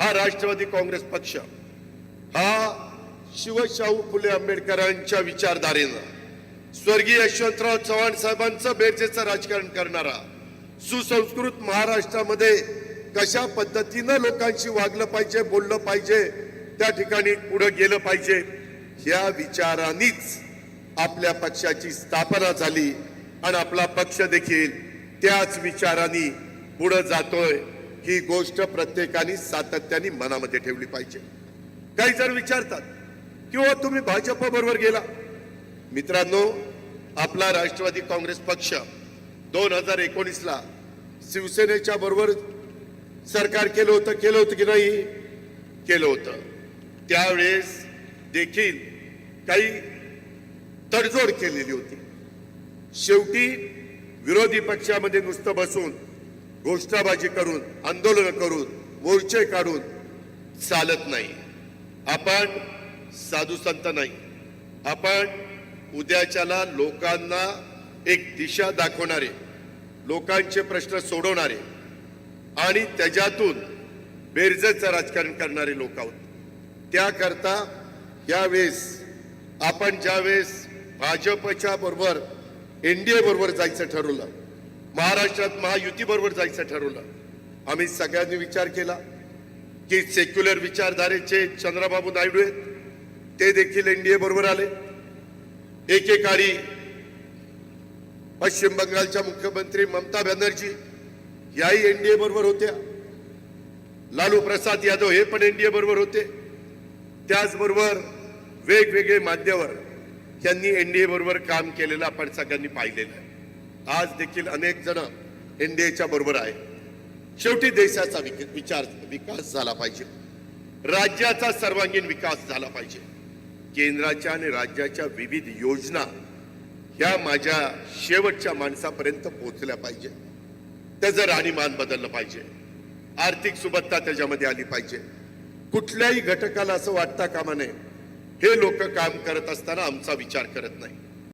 हा राष्ट्रवादी काँग्रेस पक्ष हा शिवशाहू फुले आंबेडकरांच्या विचारधारेनं स्वर्गीय यशवंतराव चव्हाण साहेबांचं बेरजेचं राजकारण करणारा सुसंस्कृत महाराष्ट्रामध्ये कशा पद्धतीनं लोकांशी वागलं पाहिजे बोललं पाहिजे त्या ठिकाणी पुढे गेलं पाहिजे ह्या विचारांनीच आपल्या पक्षाची स्थापना झाली आणि आपला पक्ष देखील त्याच विचारांनी पुढे जातोय. ही गोष्ट प्रत्येकाने सातत्याने मनामध्ये ठेवली पाहिजे. काही जर विचारतात किंवा हो, तुम्ही भाजप बरोबर गेला? मित्रांनो आपला राष्ट्रवादी काँग्रेस पक्ष दोन हजार एकोणीस ला शिवसेनेच्या बरोबर सरकार केलं होतं केलं होतं की नाही? केलं होतं. त्यावेळेस देखील काही तडजोड केलेली होती. शेवटी विरोधी पक्षामध्ये नुसतं बसून घोषणाबाजी करून आंदोलन करून मोर्चे काढून चालत नाही. आपण साधू संत नाही. आपण उद्याच्याला लोकांना एक दिशा दाखवणारे लोकांचे प्रश्न सोडवणारे आणि त्याच्यातून बेरजेचं राजकारण करणारे लोक आहोत. त्याकरता यावेळेस आपण ज्यावेळेस भाजपच्या बरोबर डी बरोबर जायचं ठरवलं महाराष्ट्रात महायुती बरोबर जायचं ठरवलं. आम्ही सगळ्यांनी विचार केला की सेक्युलर विचारधारेचे चंद्रबाबू नायडू आहेत. ते देखील एनडीए बरोबर आले. एकेकाळी पश्चिम बंगालच्या मुख्यमंत्री ममता बॅनर्जी याही एनडीए बरोबर होत्या. लालू प्रसाद यादव हे पण एनडीए बरोबर होते. त्याचबरोबर वेगवेगळे मान्यवर यांनी एनडीए बरोबर काम केलेलं आपण सगळ्यांनी पाहिलेलं आहे. आज देखील अनेक जण एनडीएच्या बरोबर आहे. शेवटी देशाचा विचार विकास झाला पाहिजे. राज्याचा सर्वांगीण विकास झाला पाहिजे. केंद्राच्या आणि राज्याच्या विविध योजना ह्या माझ्या शेवटच्या माणसापर्यंत पोहोचल्या पाहिजे. त्याचं राहणीमान बदललं पाहिजे. आर्थिक सुबत्ता त्याच्यामध्ये आली पाहिजे. कुठल्याही घटकाला असं वाटता कामा नये. हे लोक काम करत असताना आमचा विचार करत नाही